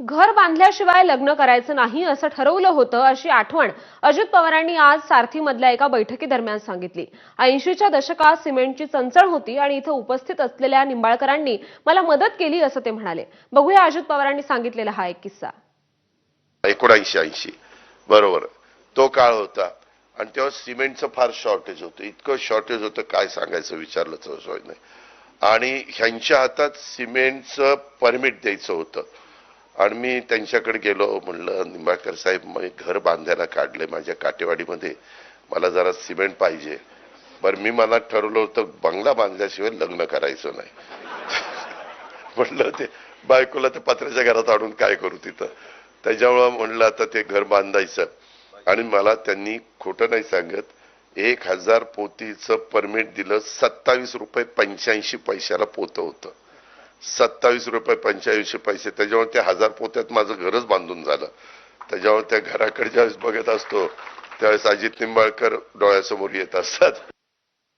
घर बांधल्याशिवाय लग्न करायचं नाही असं ठरवलं होतं अशी आठवण अजित पवारांनी आज सारथीमधल्या एका बैठकीदरम्यान सांगितली. ऐंशीच्या दशकात सिमेंटची चंचळ होती आणि इथं उपस्थित असलेल्या निंबाळकरांनी मला मदत केली असं ते म्हणाले. बघूया अजित पवारांनी सांगितलेला हा एक किस्सा. एकोणऐंशी ऐंशी. बरोबर. तो काळ होता. आणि तेव्हा सिमेंटचं फार शॉर्टेज होतं. इतकं शॉर्टेज होतं काय सांगायचं विचारलं तर नाही. आणि ह्यांच्या हातात सिमेंटचं परमिट द्यायचं होतं. आणि मी त्यांच्याकडे गेलो म्हणलं निंबाळकर साहेब मी घर बांधायला काढले माझ्या काटेवाडीमध्ये. मला जरा सिमेंट पाहिजे. बरं मी मला ठरवलं होतं बंगला बांधल्याशिवाय लग्न करायचं नाही. म्हटलं ते बायकोला ते पत्र्याच्या घरात आणून काय करू तिथं? त्याच्यामुळं म्हणलं आता ते घर बांधायचं. आणि मला त्यांनी खोटं नाही सांगत एक हजार पोतीचं परमिट दिलं सत्तावीस रुपये पंच्याऐंशी पैशाला पोतं होतं. सत्तावीस रुपये पंच्याऐंशी पैसे. त्याच्यामुळे त्या हजार पोत्यात माझं घरच बांधून झालं. त्याच्यामुळे त्या घराकडे ज्यावेळेस बघत असतो त्यावेळेस अजित निंबाळकर डोळ्यासमोर येत असतात.